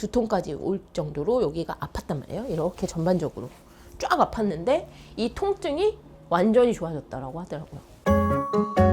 두통까지 올 정도로 여기가 아팠단 말이에요. 이렇게 전반적으로 쫙 아팠는데 이 통증이 완전히 좋아졌다라고 하더라고요.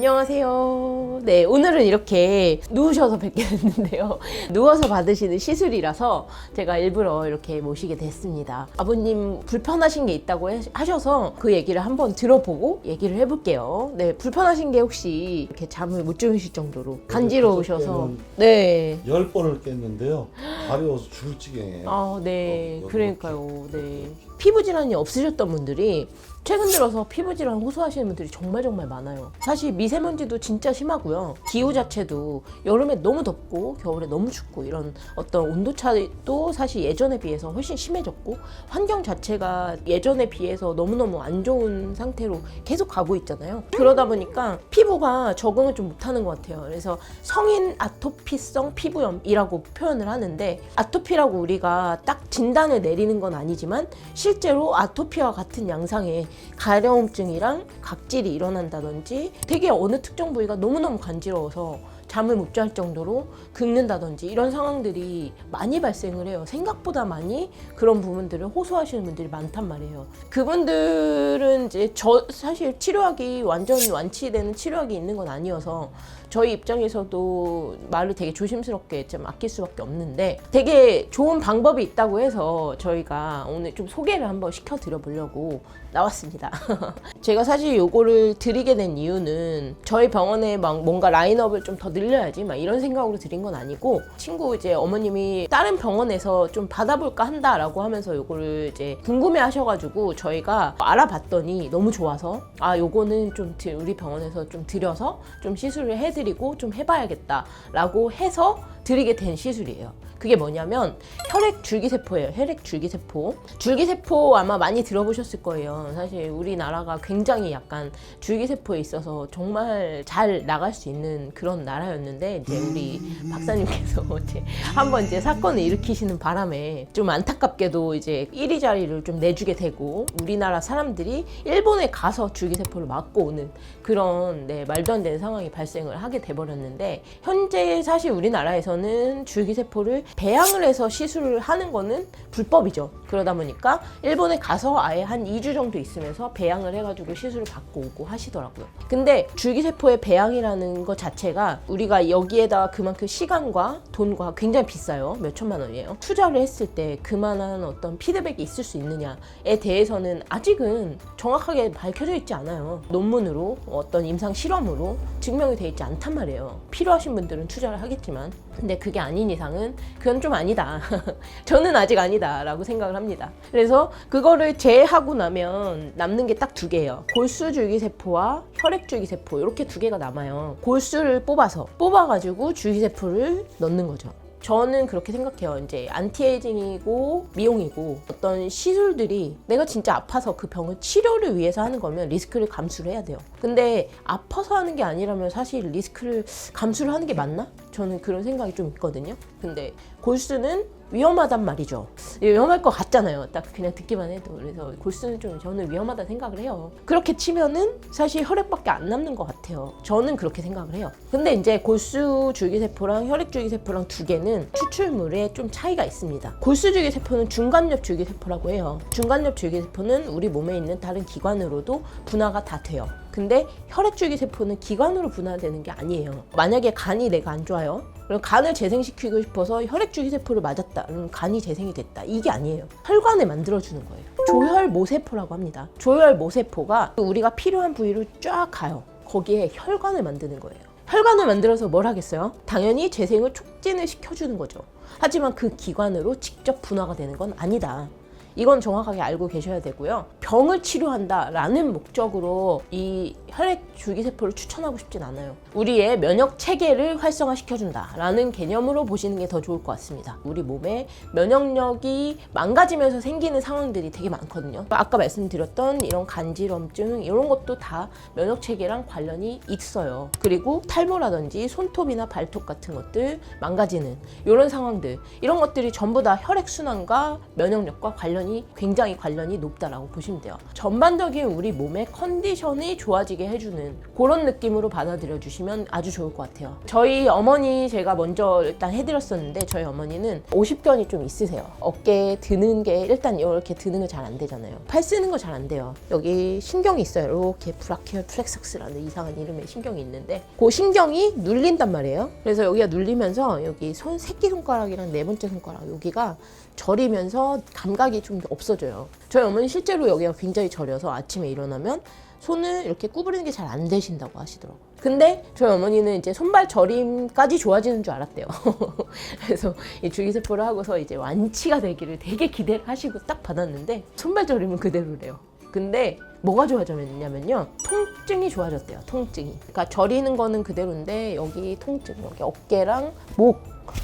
안녕하세요. 네, 오늘은 이렇게 누우셔서 뵙게 됐는데요. 누워서 받으시는 시술이라서 제가 일부러 이렇게 모시게 됐습니다. 아버님 불편하신 게 있다고 해- 하셔서 그 얘기를 한번 들어보고 얘기를 해볼게요. 네, 불편하신 게 혹시 이렇게 잠을 못 주무실 정도로 간지러우셔서. 네. 열 번을 깼는데요. 가려워서 죽을 지경이에요. 아, 네. 어, 그러니까요. 네. 피부 질환이 없으셨던 분들이 최근 들어서 피부 질환 호소하시는 분들이 정말 정말 많아요. 사실 미세먼지도 진짜 심하고요. 기후 자체도 여름에 너무 덥고 겨울에 너무 춥고 이런 어떤 온도 차도 사실 예전에 비해서 훨씬 심해졌고 환경 자체가 예전에 비해서 너무너무 안 좋은 상태로 계속 가고 있잖아요. 그러다 보니까 피부가 적응을 좀 못하는 것 같아요. 그래서 성인 아토피성 피부염이라고 표현을 하는데 아토피라고 우리가 딱 진단을 내리는 건 아니지만 실제로 아토피와 같은 양상의 가려움증이랑 각질이 일어난다든지 되게 어느 특정 부위가 너무너무 간지러워서 잠을 못 잘 정도로 긁는다든지 이런 상황들이 많이 발생을 해요. 생각보다 많이 그런 부분들을 호소하시는 분들이 많단 말이에요. 그분들은 이제 저 사실 치료약이 완전히 완치되는 치료약이 있는 건 아니어서 저희 입장에서도 말을 되게 조심스럽게 좀 아낄 수밖에 없는데 되게 좋은 방법이 있다고 해서 저희가 오늘 좀 소개를 한번 시켜드려 보려고 나왔습니다. 제가 사실 요거를 드리게 된 이유는 저희 병원에 막 뭔가 라인업을 좀더 늘려야지 막 이런 생각으로 드린 건 아니고 친구 이제 어머님이 다른 병원에서 좀 받아볼까 한다라고 하면서 요거를 이제 궁금해 하셔가지고 저희가 알아봤더니 너무 좋아서 아 요거는 좀 드- 우리 병원에서 좀 드려서 좀 시술을 해드리고 좀 해봐야겠다라고 해서 드리게 된 시술이에요. 그게 뭐냐면 혈액 줄기세포예요. 혈액 줄기세포. 줄기세포 아마 많이 들어보셨을 거예요. 사실 우리나라가 굉장히 약간 줄기세포에 있어서 정말 잘 나갈 수 있는 그런 나라 였는데 이제 우리 박사님께서 이제 한번 이제 사건을 일으키시는 바람에 좀 안타깝게도 이제 1위 자리를 좀 내주게 되고 우리나라 사람들이 일본에 가서 줄기세포를 맞고 오는 그런 네, 말도 안 되는 상황이 발생을 하게 돼버렸는데 현재 사실 우리나라에서는 줄기세포를 배양을 해서 시술을 하는 거는 불법이죠. 그러다 보니까 일본에 가서 아예 한 2주 정도 있으면서 배양을 해가지고 시술을 받고 오고 하시더라고요. 근데 줄기세포의 배양이라는 것 자체가 우리 가 여기에다가 그만큼 시간과 돈과 굉장히 비싸요. 몇 천만 원이에요. 투자를 했을 때 그만한 어떤 피드백이 있을 수 있느냐에 대해서는 아직은 정확하게 밝혀져 있지 않아요. 논문으로 어떤 임상 실험으로 증명이 돼 있지 않단 말이에요. 필요하신 분들은 투자를 하겠지만 근데 그게 아닌 이상은 그건 좀 아니다. 저는 아직 아니다라고 생각을 합니다. 그래서 그거를 제하고 나면 남는 게 딱 두 개예요. 골수줄기세포와 혈액줄기세포 이렇게 두 개가 남아요. 골수를 뽑아서 뽑아가지고 줄기세포를 넣는 거죠. 저는 그렇게 생각해요. 이제 안티에이징이고 미용이고 어떤 시술들이 내가 진짜 아파서 그 병을 치료를 위해서 하는 거면 리스크를 감수를 해야 돼요. 근데 아파서 하는 게 아니라면 사실 리스크를 감수를 하는 게 맞나? 저는 그런 생각이 좀 있거든요. 근데 골수는 위험하단 말이죠. 위험할 것 같잖아요. 딱 그냥 듣기만 해도. 그래서 골수는 좀 저는 위험하다 생각을 해요. 그렇게 치면은 사실 혈액밖에 안 남는 것 같아요. 저는 그렇게 생각을 해요. 근데 이제 골수 줄기세포랑 혈액 줄기세포랑 두 개는 추출물에 좀 차이가 있습니다. 골수 줄기세포는 중간엽 줄기세포라고 해요. 중간엽 줄기세포는 우리 몸에 있는 다른 기관으로도 분화가 다 돼요. 근데 혈액줄기 세포는 기관으로 분화되는 게 아니에요. 만약에 간이 내가 안 좋아요. 그럼 간을 재생시키고 싶어서 혈액줄기 세포를 맞았다. 그럼 간이 재생이 됐다. 이게 아니에요. 혈관을 만들어주는 거예요. 조혈 모세포라고 합니다. 조혈 모세포가 우리가 필요한 부위로 쫙 가요. 거기에 혈관을 만드는 거예요. 혈관을 만들어서 뭘 하겠어요? 당연히 재생을 촉진을 시켜주는 거죠. 하지만 그 기관으로 직접 분화가 되는 건 아니다. 이건 정확하게 알고 계셔야 되고요. 병을 치료한다라는 목적으로 이 혈액 줄기세포를 추천하고 싶진 않아요. 우리의 면역 체계를 활성화시켜준다라는 개념으로 보시는 게 더 좋을 것 같습니다. 우리 몸의 면역력이 망가지면서 생기는 상황들이 되게 많거든요. 아까 말씀드렸던 이런 간지럼증 이런 것도 다 면역 체계랑 관련이 있어요. 그리고 탈모라든지 손톱이나 발톱 같은 것들 망가지는 이런 상황들 이런 것들이 전부 다 혈액 순환과 면역력과 관련 이 시간이 굉장히 관련이 높다라고 보시면 돼요. 전반적인 우리 몸의 컨디션이 좋아지게 해주는 그런 느낌으로 받아들여 주시면 아주 좋을 것 같아요. 저희 어머니 제가 먼저 일단 해드렸었는데 저희 어머니는 50견이 좀 있으세요. 어깨에 드는 게 일단 이렇게 드는 거잘안 되잖아요. 팔 쓰는 거 잘 안 돼요. 여기 신경이 있어요. 이렇게 브라키얼 플렉서스라는 이상한 이름의 신경이 있는데 그 신경이 눌린단 말이에요. 그래서 여기가 눌리면서 여기 손 새끼 손가락이랑 네 번째 손가락 여기가 저리면서 감각이 좀 없어져요. 저희 어머니 실제로 여기가 굉장히 저려서 아침에 일어나면 손을 이렇게 구부리는 게 잘 안 되신다고 하시더라고요. 근데 저희 어머니는 이제 손발 저림까지 좋아지는 줄 알았대요. 그래서 이 줄기세포를 하고서 이제 완치가 되기를 되게 기대를 하시고 딱 받았는데 손발 저림은 그대로래요. 근데 뭐가 좋아졌냐면요. 통증이 좋아졌대요. 통증이. 그러니까 저리는 거는 그대로인데 여기 통증, 여기 어깨랑 목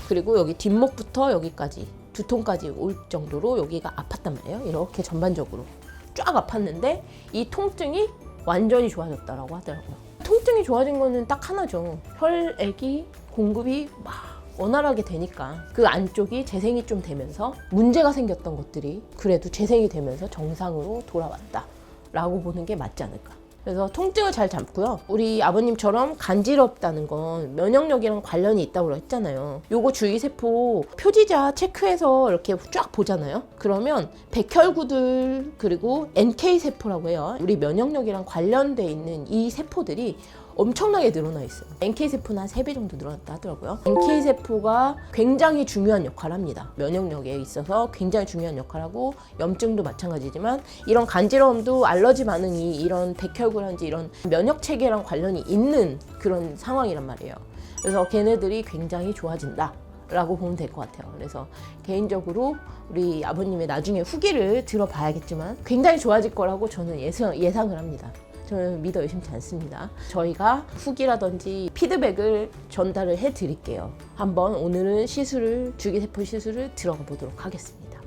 그리고 여기 뒷목부터 여기까지 두통까지 올 정도로 여기가 아팠단 말이에요. 이렇게 전반적으로 쫙 아팠는데 이 통증이 완전히 좋아졌다라고 하더라고요. 통증이 좋아진 거는 딱 하나죠. 혈액이 공급이 막 원활하게 되니까 그 안쪽이 재생이 좀 되면서 문제가 생겼던 것들이 그래도 재생이 되면서 정상으로 돌아왔다라고 보는 게 맞지 않을까. 그래서 통증을 잘 잡고요. 우리 아버님처럼 간지럽다는 건 면역력이랑 관련이 있다고 했잖아요. 요거 줄기세포 표지자 체크해서 이렇게 쫙 보잖아요. 그러면 백혈구들 그리고 NK 세포라고 해요. 우리 면역력이랑 관련돼 있는 이 세포들이 엄청나게 늘어나 있어요. NK 세포는 한 3배 정도 늘어났다 하더라고요. NK 세포가 굉장히 중요한 역할을 합니다. 면역력에 있어서 굉장히 중요한 역할을 하고 염증도 마찬가지지만 이런 간지러움도 알러지 반응이 이런 백혈구라든지 이런 면역 체계랑 관련이 있는 그런 상황이란 말이에요. 그래서 걔네들이 굉장히 좋아진다. 라고 보면 될 것 같아요. 그래서 개인적으로 우리 아버님의 나중에 후기를 들어봐야겠지만 굉장히 좋아질 거라고 저는 예상, 예상을 합니다. 저는 믿어 의심치 않습니다. 저희가 후기라든지 피드백을 전달을 해 드릴게요. 한번 오늘은 시술을, 주기세포 시술을 들어가 보도록 하겠습니다.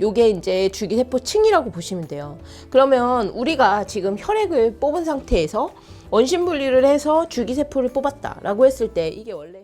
요게 이제 줄기세포층이라고 보시면 돼요. 그러면 우리가 지금 혈액을 뽑은 상태에서 원심 분리를 해서 줄기세포를 뽑았다라고 했을 때 이게 원래